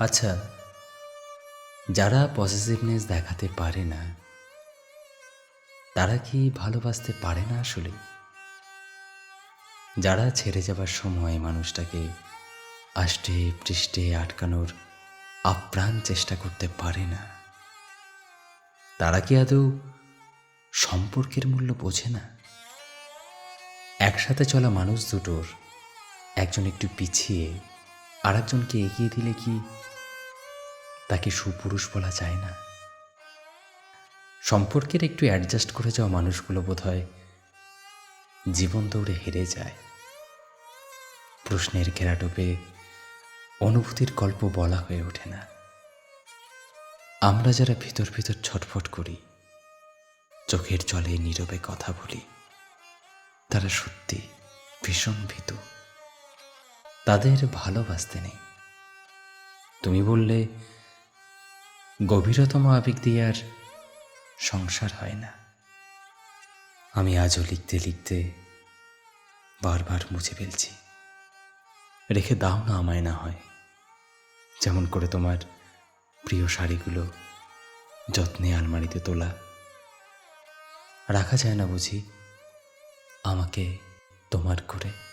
আচ্ছা যারা পজিটিভনেস দেখাতে পারে না, তারা কি ভালোবাসতে পারে না আসলে? যারা ছেড়ে যাবার সময় মানুষটাকে আষ্টে পৃষ্ঠে আটকানোর আপ্রাণ চেষ্টা করতে পারে না, তারা কি আদৌ সম্পর্কের মূল্য বোঝে না? একসাথে চলা মানুষ দুটোর একজন একটু পিছিয়ে আরেকজনকে এগিয়ে দিলে কি তাকে সুপুরুষ বলা যায় না? সম্পর্কের একটু অ্যাডজাস্ট করে যাওয়া মানুষগুলো বোধ হয় জীবন দৌড়ে হেরে যায়। প্রশ্নের ঘেরাটোপে অনুভূতির গল্প বলা হয়ে ওঠে না। আমরা যারা ভিতর ভিতর ছটফট করি, চোখের জলে নীরবে কথা বলি, তারা সত্যি ভীষণ ভীতু। তাদের ভালোবাসতে নেই। তুমি বললে, গভীরতম আবেগ দিয়ে আর সংসার হয় না। আমি আজও লিখতে লিখতে বারবার মুছে ফেলছি। রেখে দাও না আমায় না হয়। যেমন করে তোমার প্রিয় শাড়িগুলো যত্নে আলমারিতে তোলা। রাখা যায় না বুঝি? আমাকে তোমার করে।